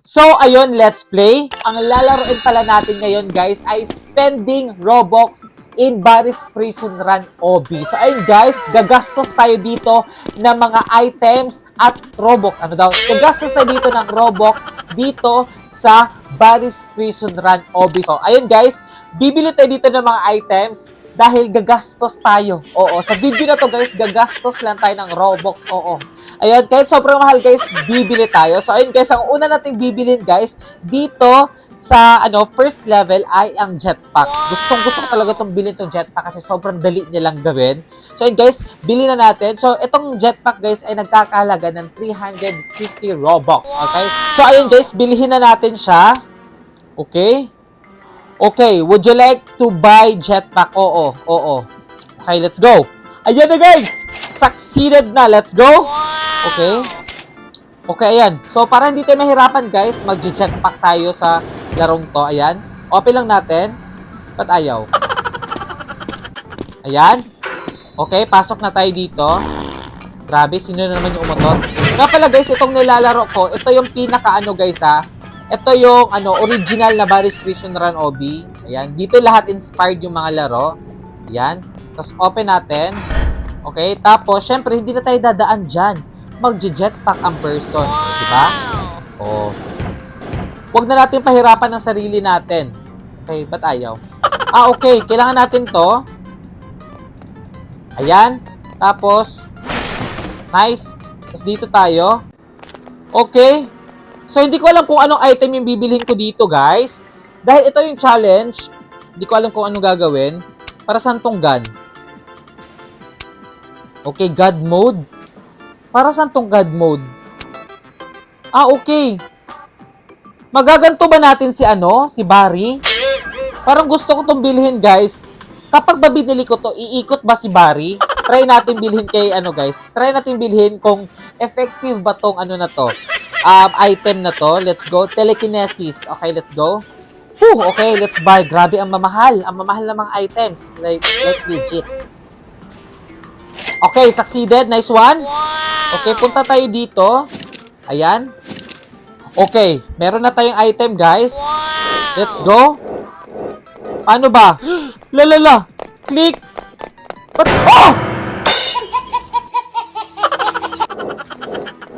So, ayun, let's play. Ang lalaroin pala natin ngayon, guys, ay spending Robux in Barry's Prison Run OB. So, ayun, guys, gagastos tayo dito ng mga items at Robux. Ano daw? Gagastos tayo dito ng Robux dito sa Barry's Prison Run OB. So, ayun, guys, bibili tayo dito ng mga items dahil gagastos tayo. Oo, sa video na to guys, gagastos lang tayo ng Robux. Oo. Ayun, kahit sobrang mahal guys, bibili tayo. So ayun guys, ang una nating bibilin guys, dito sa ano first level ay ang jetpack. Gustong gusto ko talaga itong bilhin tong jetpack kasi sobrang dali niya lang gawin. So ayun guys, bilhin na natin. So itong jetpack guys ay nagkakahalaga ng 350 Robux. Okay? So ayun guys, bilhin na natin siya. Okay? Okay, would you like to buy jetpack? Oo, oo. Okay, let's go. Ayan na guys! Succeeded na. Let's go. Okay. Okay, ayan. So, para hindi tayo mahirapan guys, mag-jetpack tayo sa larong to. Ayan. Open lang natin. Ba't ayaw? Ayan. Okay, pasok na tayo dito. Grabe, sino na naman yung umutot? Nga pala guys, itong nilalaro ko, ito yung pinaka ano guys ha. Ito yung ano original na Barry's Prison Run OB. Ayan, dito lahat inspired yung mga laro. Ayan. Tapos open natin. Okay, tapos syempre hindi na tayo dadaan diyan. Magje-jetpack ang person, di ba? Oh. Huwag na natin pahirapan ang sarili natin. Okay, ba't ayaw? Ah, okay. Kailangan natin to. Ayan. Tapos, nice. Tapos dito tayo. Okay. So, hindi ko alam kung anong item yung bibilhin ko dito, guys. Dahil ito yung challenge, hindi ko alam kung anong gagawin. Para saan tong gun? Okay, God mode. Para saan tong God mode? Ah, okay. Magaganto ba natin si ano? Si Barry? Parang gusto ko tong bilhin, guys. Kapag ba ko to, iikot ba si Barry? Try natin bilhin kay ano, guys. Try natin bilhin kung effective ba tong ano na to. Um, item na to. Let's go. Telekinesis. Okay, let's go. Whew, okay, let's buy. Grabe, ang mamahal. Ang mamahal ng mga items. Like, like legit. Okay, succeeded. Nice one. Okay, punta tayo dito. Ayan. Okay, meron na tayong item, guys. Let's go. Paano ba? Lalala. Click. Ba't? Oh!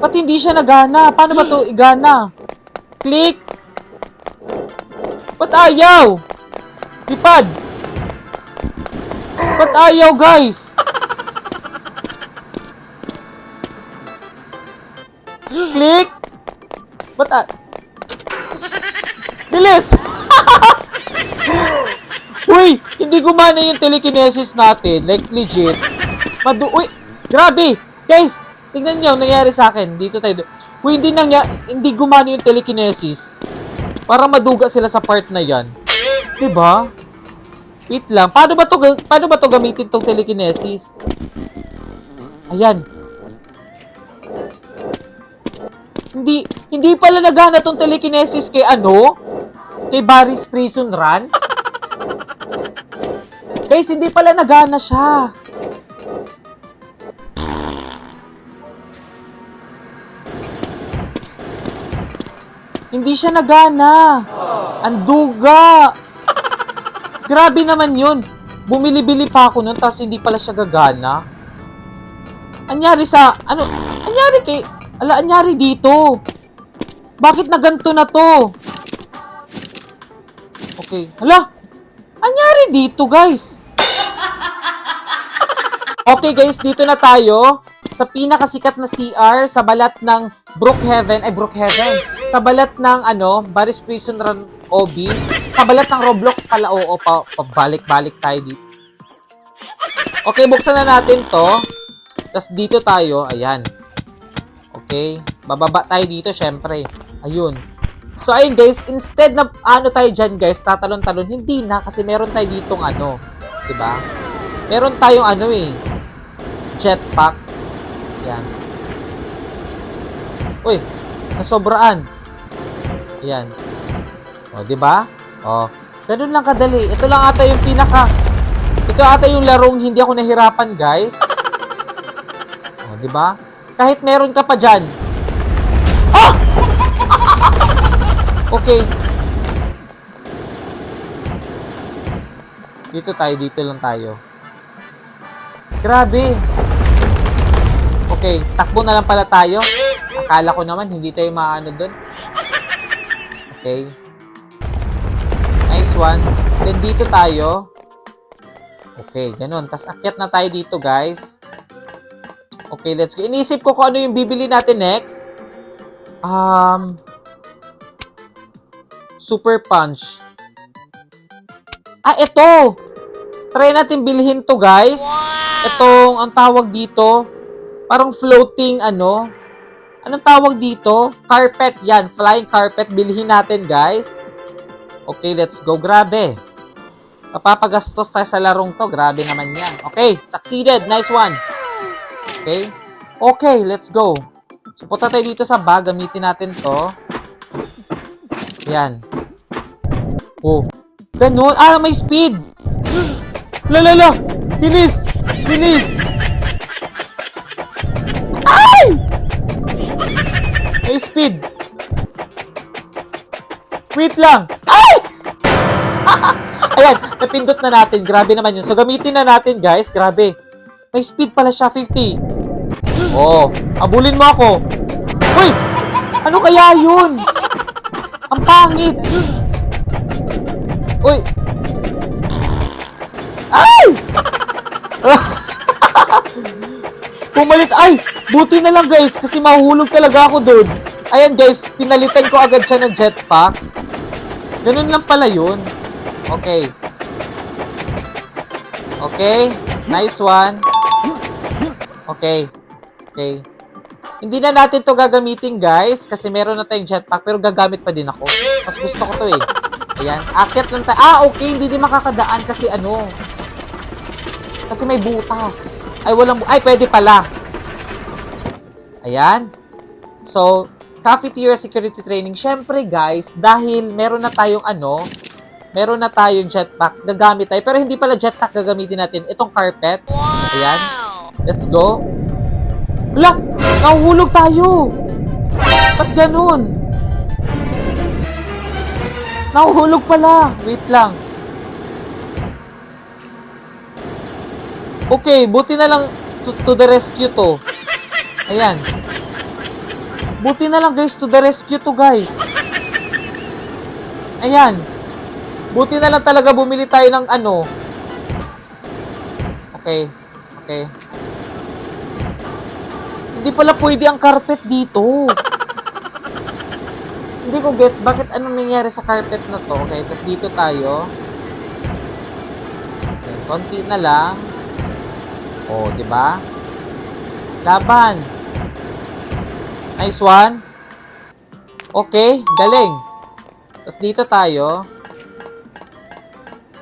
Ba't hindi siya nagana? Paano ba to igana? Click. Ba't ayaw? Lipad. Ba't ayaw, guys? Click. Ba't a... Bilis! Uy! Hindi gumana yung telekinesis natin. Like, legit. Madu... Uy! Grabe! Guys! Tingnan nyo, ang nangyari sa akin. Dito tayo. Uy, hindi nangya... Hindi gumana yung telekinesis. Para maduga sila sa part na yan. 'Di ba? Wait lang. Paano ba to paano ba to gamitin tong telekinesis? Ayan. Hindi hindi pala nagana tong telekinesis kay ano? Kay Barry's Prison Run? Guys, hindi pala nagana siya. Hindi siya nagana. Ang duga. Grabe naman yun. Bumili-bili pa ako nun, tapos hindi pala siya gagana. Anyari sa, ano, anyari kay, ala, anyari dito. Bakit na ganito na to? Okay, hala, anyari dito, guys. Okay, guys, dito na tayo sa pinakasikat na CR sa balat ng Brookhaven, ay Brookhaven, sa balat ng ano, Barry's Prison Run OB, sa balat ng Roblox pala, oo, pa, pabalik-balik tayo dito. Okay, buksan na natin to. Tapos dito tayo, ayan. Okay, bababa tayo dito, syempre. Ayun. So, ayun guys, instead na ano tayo dyan guys, tatalon-talon, hindi na kasi meron tayo ditong ano, 'di ba? Meron tayong ano eh, jetpack. Yan. Uy, nasobraan. Yan. O, di ba? O, ganun lang kadali. Ito lang ata yung pinaka Ito ata yung larong hindi ako nahirapan, guys. O, di ba? Kahit meron ka pa diyan. Ah! Okay. Dito tayo, dito lang tayo. Grabe. Okay, takbo na lang pala tayo. Akala ko naman, hindi tayo maano doon. Okay. Nice one. Then dito tayo. Okay, ganun. Tapos akyat na tayo dito, guys. Okay, let's go. Inisip ko kung ano yung bibili natin next. Um, Super Punch. Ah, ito! Try natin bilhin to, guys. Itong, ang tawag dito, parang floating, ano, anong tawag dito? Carpet, yan. Flying carpet. Bilhin natin, guys. Okay, let's go. Grabe. Papapagastos tayo sa larong to. Grabe naman yan. Okay, succeeded. Nice one. Okay. Okay, let's go. So, punta tayo dito sa bag. Gamitin natin to. Yan. Oh. Ganun. Ah, may speed. Lalala. Bilis. Bilis. Speed. Wait lang. Ay! Ayan, napindot na natin. Grabe naman yun. So, gamitin na natin, guys. Grabe. May speed pala siya, 50. Oh, abulin mo ako. Uy! Ano kaya yun? Ang pangit. Uy! Ay! Pumalit. Ay! Buti na lang guys kasi mahuhulog talaga ako doon. Ayan guys, pinalitan ko agad siya ng jetpack. Ganun lang pala yun. Okay. Okay. Nice one. Okay. Okay. Hindi na natin to gagamitin, guys, kasi meron na tayong jetpack, pero gagamit pa din ako. Mas gusto ko to eh. Ayan. Akit lang tayo. Ah, okay. Hindi din makakadaan kasi ano. Kasi may butas. Ay, walang... bu- Ay, pwede pala. Ayan. So, cafeteria security training. Siyempre, guys, dahil meron na tayong ano, meron na tayong jetpack, gagamit tayo. Pero hindi pala jetpack gagamitin natin. Itong carpet. Ayan. Let's go. Wala! Nahuhulog tayo! Ba't ganun? Nahuhulog pala! Wait lang. Okay, buti na lang to, to the rescue to. Ayan. Buti na lang guys, to the rescue to guys. Ayan. Buti na lang talaga bumili tayo ng ano. Okay. Okay. Hindi pala pwede ang carpet dito. Hindi ko gets bakit anong nangyari sa carpet na to. Okay, tapos dito tayo. Okay, konti na lang. Oh, di ba? Laban. Nice one. Okay, galing. Tapos dito tayo.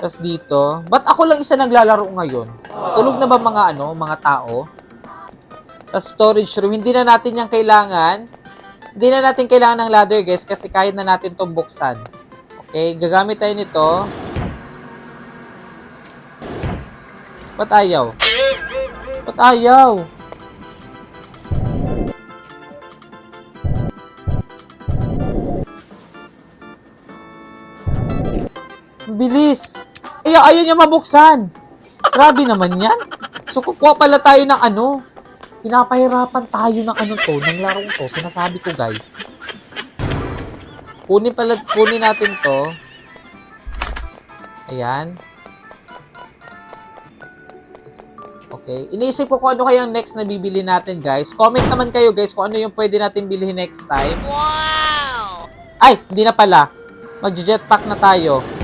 Tapos dito. Ba't ako lang isa naglalaro ngayon? Tulog na ba mga ano, mga tao? Tapos storage room. Hindi na natin yung kailangan. Hindi na natin kailangan ng ladder, guys, kasi kaya na natin itong buksan. Okay, gagamit tayo nito. Ba't ayaw? Ba't ayaw? Bilis. Ay, ayaw niya mabuksan. Grabe naman yan. So, kukuha pala tayo ng ano. Pinapahirapan tayo ng ano to, ng larong to. Sinasabi ko, guys. Kunin pala, kunin natin to. Ayan. Okay. Iniisip ko kung ano kayang next na bibili natin, guys. Comment naman kayo, guys, kung ano yung pwede natin bilhin next time. Wow! Ay, hindi na pala. Mag-jetpack na tayo.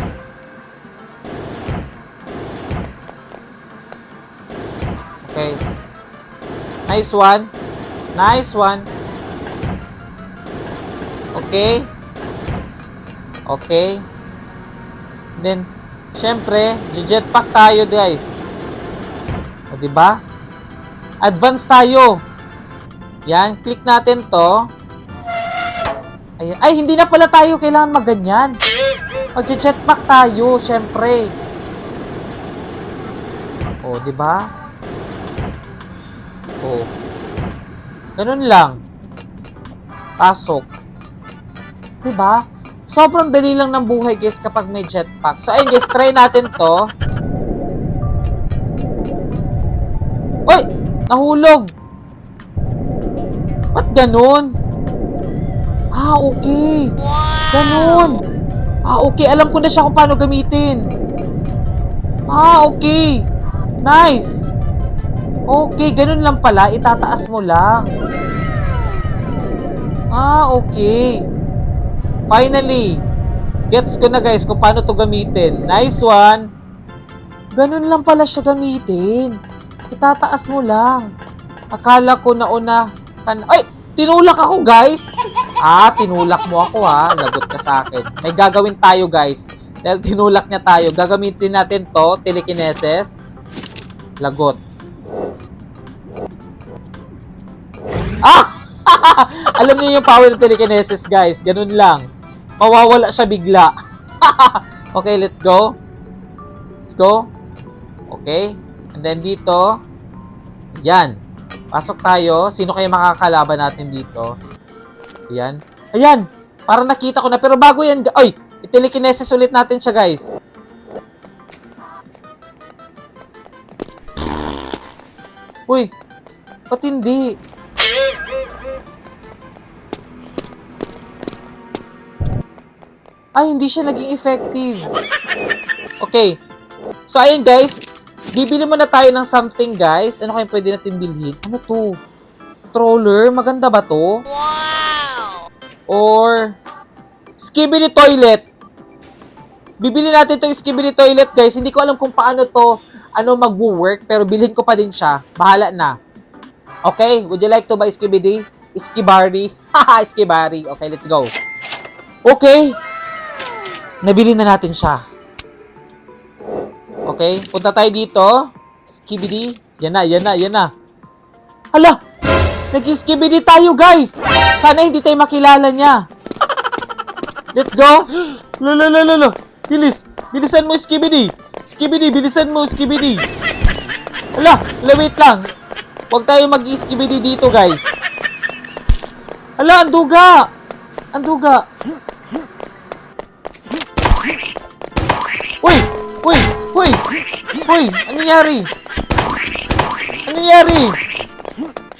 Nice one. Nice one. Okay. Okay. Then, syempre, jetpack tayo, guys. O, di ba? Advance tayo. Yan, click natin to. Ay, ay, hindi na pala tayo kailangan magganyan. Mag-jetpack tayo, syempre. O, di ba? O. Ganun lang. Pasok. Di ba? Sobrang dali lang ng buhay guys kapag may jetpack. So ayun guys, try natin to. Uy! Nahulog! Ba't ganun? Ah, okay. Ganun. Ah, okay. Alam ko na siya kung paano gamitin. Ah, okay. Nice. Okay, ganun lang pala. Itataas mo lang. Ah, okay. Finally. Gets ko na guys kung paano to gamitin. Nice one. Ganun lang pala siya gamitin. Itataas mo lang. Akala ko na una. Kan Ay! Tinulak ako guys! Ah, tinulak mo ako ha. Lagot ka sa akin. May gagawin tayo guys. Dahil tinulak niya tayo. Gagamitin natin to, telekinesis. Lagot. Ah! Alam niyo yung power ng telekinesis, guys. Ganun lang. Mawawala siya bigla. okay, let's go. Let's go. Okay. And then dito. Yan. Pasok tayo. Sino kaya makakalaban natin dito? Yan. Ayan! Para nakita ko na. Pero bago yan, ay! I-telekinesis ulit natin siya, guys. Uy! Ba't hindi? Ay, hindi siya naging effective. Okay. So, ayun guys. Bibili muna tayo ng something, guys. Ano kayong pwede natin bilhin? Ano to? Controller? Maganda ba to? Wow! Or Skibidi Toilet. Bibili natin itong Skibidi Toilet, guys. Hindi ko alam kung paano to ano magwo-work, pero bilhin ko pa din siya. Bahala na. Okay? Would you like to buy Skibidi? Skibari? Haha, Skibari. Okay, let's go. Okay. Nabili na natin siya. Okay, punta tayo dito. Skibidi. Yan na, yan na, yan na. Hala! Nag-skibidi tayo, guys! Sana hindi tayo makilala niya. Let's go! Lo, lo, lo, lo, lo. Bilis! Bilisan mo, skibidi! Skibidi, bilisan mo, skibidi! Hala! Hala, wait lang. Huwag tayo mag-skibidi dito, guys. Hala, ang duga! Uy! Uy! Uy! Uy! Ano nangyari? Ano nangyari?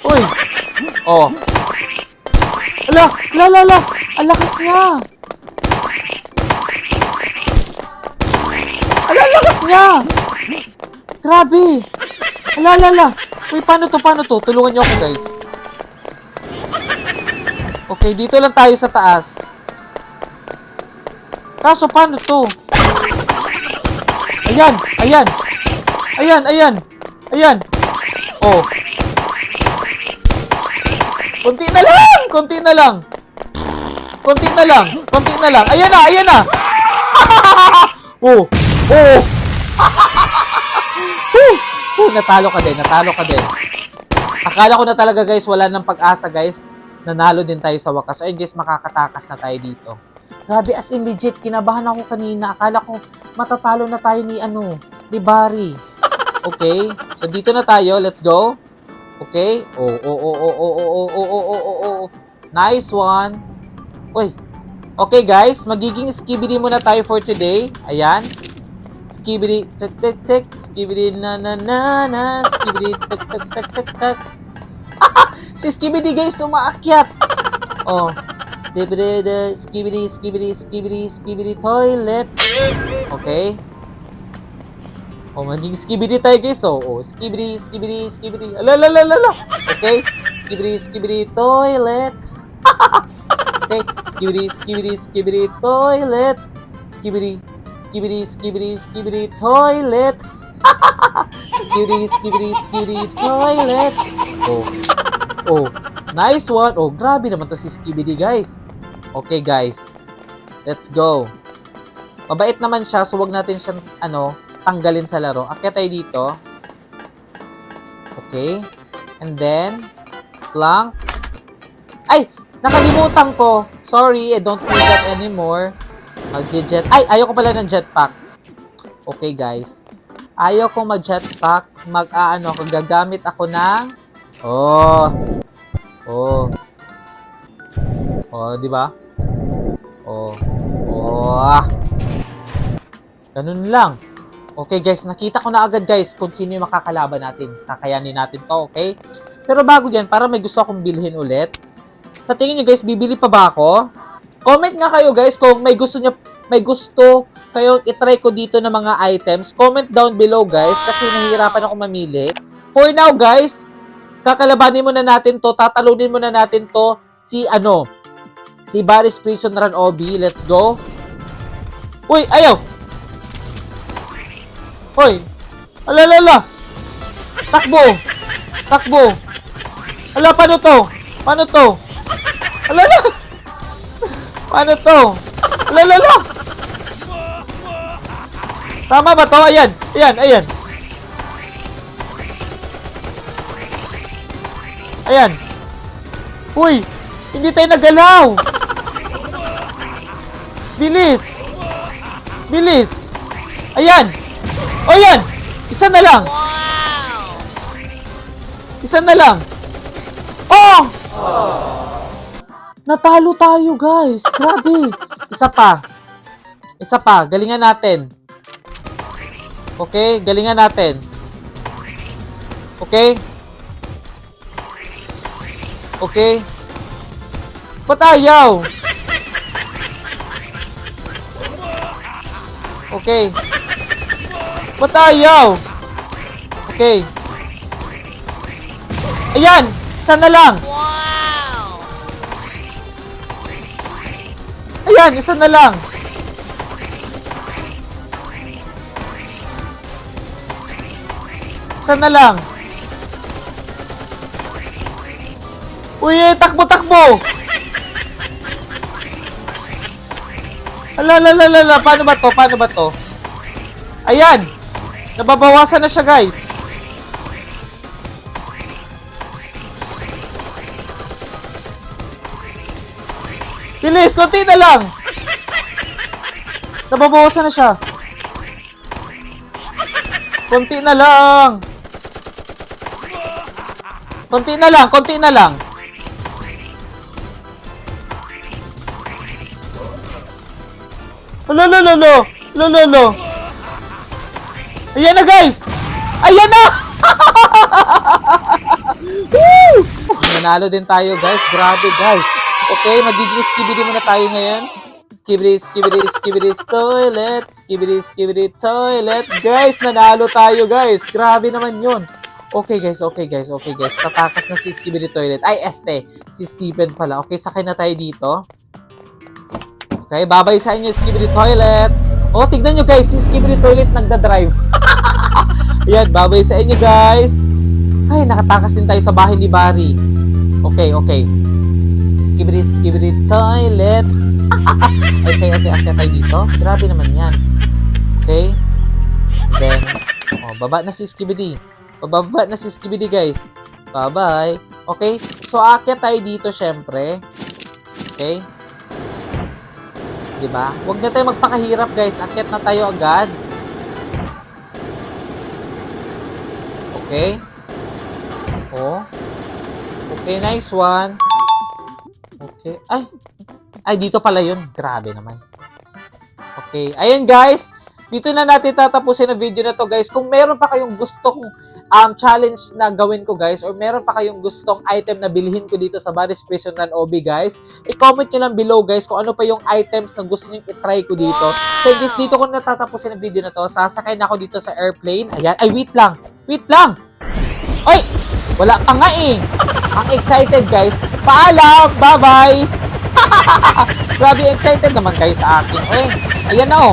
Uy! Oh. Ala! Ala, ala, ala! Ang lakas niya! Ala, ang lakas niya! Grabe! Ala, ala, ala! Uy, paano to? Paano to? Tulungan niyo ako, guys. Okay, dito lang tayo sa taas. Kaso, paano to? Ayan! Ayan! Ayan! Ayan! Ayan! Oh. Kunti na lang! Kunti na lang! Kunti na lang! Kunti na lang! Ayan na! Ayan na! oh! Oh! oh! Oh! Natalo ka din! Natalo ka din! Akala ko na talaga guys, wala nang pag-asa guys. Nanalo din tayo sa wakas. Ayun guys, makakatakas na tayo dito. Grabe, as in legit, kinabahan ako kanina. Akala ko matatalo na tayo ni ano, ni Barry. Okay? So dito na tayo, let's go. Okay? Oh, oh, oh, oh, oh, oh, oh, oh, oh, oh, oh, oh. Nice one. Uy. Okay guys, magiging skibidi muna tayo for today. Ayan. Skibidi, tek, tek, tek. Skibidi, na, na, na, na. Skibidi, tek, tek, tek, tek, tek. si Skibidi guys, umaakyat. Oh. Skibidi, skibidi, skibidi, skibidi, skibidi toilet. Okay. Oh, maging skibidi tayo guys. Oh, oh, skibidi, skibidi, skibidi. Ala, ala, ala, ala. Okay. Skibidi, skibidi toilet. okay. Skibidi, skibidi, skibidi toilet. Skibidi, skibidi, skibidi, skibidi toilet. skibidi, skibidi, skibidi toilet. Oh. Oh. Nice one. Oh, grabe naman to si Skibidi, guys. Okay, guys. Let's go. Mabait naman siya, so wag natin siyang, ano, tanggalin sa laro. Akyat tayo dito. Okay. And then, plank. Ay! Nakalimutan ko. Sorry, I don't need that anymore. Mag-jet. Ay, ayoko pala ng jetpack. Okay, guys. Ayaw ko mag-jetpack. Mag-aano. Gagamit ako ng... Oh. Oh. Oh, di ba? Oh. Ganun lang. Okay guys, nakita ko na agad guys kung sino yung makakalaban natin. Kakayanin natin to, okay? Pero bago yan, para may gusto akong bilhin ulit. Sa tingin nyo guys, bibili pa ba ako? Comment nga kayo guys kung may gusto nyo, may gusto kayo itry ko dito ng mga items. Comment down below guys kasi nahihirapan ako mamili. For now guys, kakalabanin muna natin to, tatalunin muna natin to si ano, si Baris Prison Run OB. Let's go. Uy, ayaw! Hoy! Alalala! Takbo! Takbo! Ala, paano to? Paano to? Alala! Paano to? Alalala! Tama ba to? Ayan! Ayan! Ayan! Ayan! Uy! Hindi tayo nagalaw! Bilis! Bilis! Ayan! O yan! Isa na lang! Isa na lang! Oh! Natalo tayo, guys! Grabe! Isa pa. Isa pa. Galingan natin. Okay? Galingan natin. Okay? Okay? Ba't ayaw? Okay. Ba't ayaw? Okay. Ayan! Isa na lang! Ayan! Isa na lang! Isa na lang! Uy, eh, takbo, takbo! Ala, ala, ala, ala, paano ba to? Paano ba to? Ayan! Nababawasan na siya, guys. Bilis, konti na lang! Nababawasan na siya. Konti na lang! Konti na lang, konti na lang. Lo, lo, lo, lo, lo, lo, lo. Ayan na, guys! Ayan na! Woo! Nanalo din tayo, guys. Grabe, guys. Okay, magiging skibidi muna tayo ngayon. Skibidi, skibidi, skibidi, toilet. Skibidi, skibidi, toilet. Guys, nanalo tayo, guys. Grabe naman yun. Okay, guys. Okay, guys. Okay, guys. Tatakas na si Skibidi Toilet. Ay, este. Si Steven pala. Okay, sakay na tayo dito. Okay, babay sa inyo, Skibidi Toilet. Oh, tignan nyo, guys. Si Skibidi Toilet nagda-drive. Ayan, babay sa inyo, guys. Ay, nakatakas din tayo sa bahay ni Barry. Okay, okay. Skibidi, skibidi toilet. Okay, okay, okay tayo dito. Grabe naman yan. Okay. Then, oh, baba na si Skibidi. Bababa na si Skibidi, guys. Bye-bye. Okay. So, aakyat tayo dito, syempre. Okay. Diba? Huwag na tayo magpakahirap, guys. Akyat na tayo agad. Okay. Oh. Okay, nice one. Okay. Ay. Ay, dito pala yun. Grabe naman. Okay. Ayan, guys. Dito na natin tatapusin ang video na to, guys. Kung meron pa kayong gustong um, challenge na gawin ko, guys, or meron pa kayong gustong item na bilhin ko dito sa Baris Prison Run OB, guys, i-comment nyo lang below, guys, kung ano pa yung items na gusto nyo i-try ko dito. So, guys, dito ko natatapusin ang video na to. Sasakay na ako dito sa airplane. Ayan. Ay, wait lang. Wait lang. Oy! Wala pa nga eh. Ang excited, guys. Paalam! Bye-bye! Grabe excited naman kayo sa akin. Oy, ayan na oh.